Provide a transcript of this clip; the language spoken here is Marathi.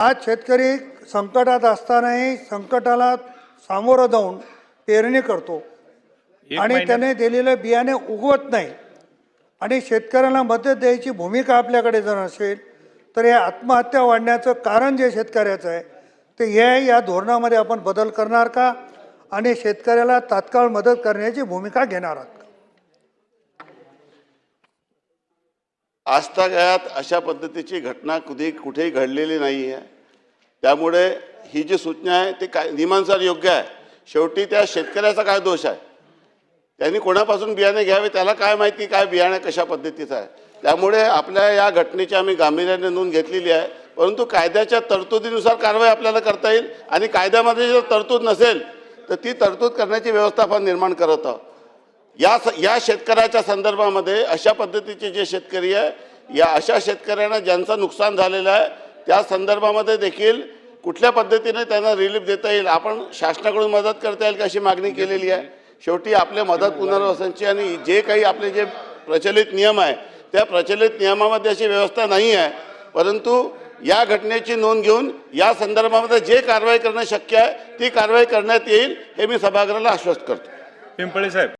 आज शेतकरी संकटात असतानाही संकटाला सामोरं जाऊन पेरणी करतो. आणि त्याने दिलेलं बियाणे उगवत नाही. आणि शेतकऱ्याला मदत द्यायची भूमिका आपल्याकडे जर असेल तर हे आत्महत्या वाढण्याचं कारण जे शेतकऱ्याचं आहे ते हे या धोरणामध्ये आपण बदल करणार का? आणि शेतकऱ्याला तात्काळ मदत करण्याची भूमिका घेणार आहात. आजतागायत अशा पद्धतीची घटना कधी कुठेही घडलेली नाही आहे. त्यामुळे ही जी सूचना आहे ती काय नियमानुसार योग्य आहे. शेवटी त्या शेतकऱ्याचा काय दोष आहे? त्यांनी कोणापासून बियाणे घ्यावे त्याला काय माहिती काय बियाणे कशा पद्धतीचं आहे? त्यामुळे आपल्या या घटनेची आम्ही गांभीर्याने नोंद घेतलेली आहे. परंतु कायद्याच्या तरतुदीनुसार कारवाई आपल्याला करता येईल आणि कायद्यामध्ये जर तरतूद नसेल तर ती तरतूद करण्याची व्यवस्था आपण निर्माण करत आहोत. या स या शेतकऱ्याच्या संदर्भामध्ये अशा पद्धतीचे जे शेतकरी आहे या अशा शेतकऱ्यांना ज्यांचं नुकसान झालेलं आहे त्या संदर्भामध्ये देखील कुठल्या पद्धतीने त्यांना रिलीफ देता येईल आपण शासनाकडून मदत करता येईल का अशी मागणी केलेली आहे? शेवटी आपले मदत पुनर्वसनची आणि जे काही आपले जे प्रचलित नियम आहे त्या प्रचलित नियमामध्ये अशी व्यवस्था नाही आहे. परंतु या घटनेची नोंद घेऊन या संदर्भामध्ये जे कारवाई करणं शक्य आहे ती कारवाई करण्यात येईल हे मी सभागृहाला आश्वस्त करतो. पिंपळे साहेब.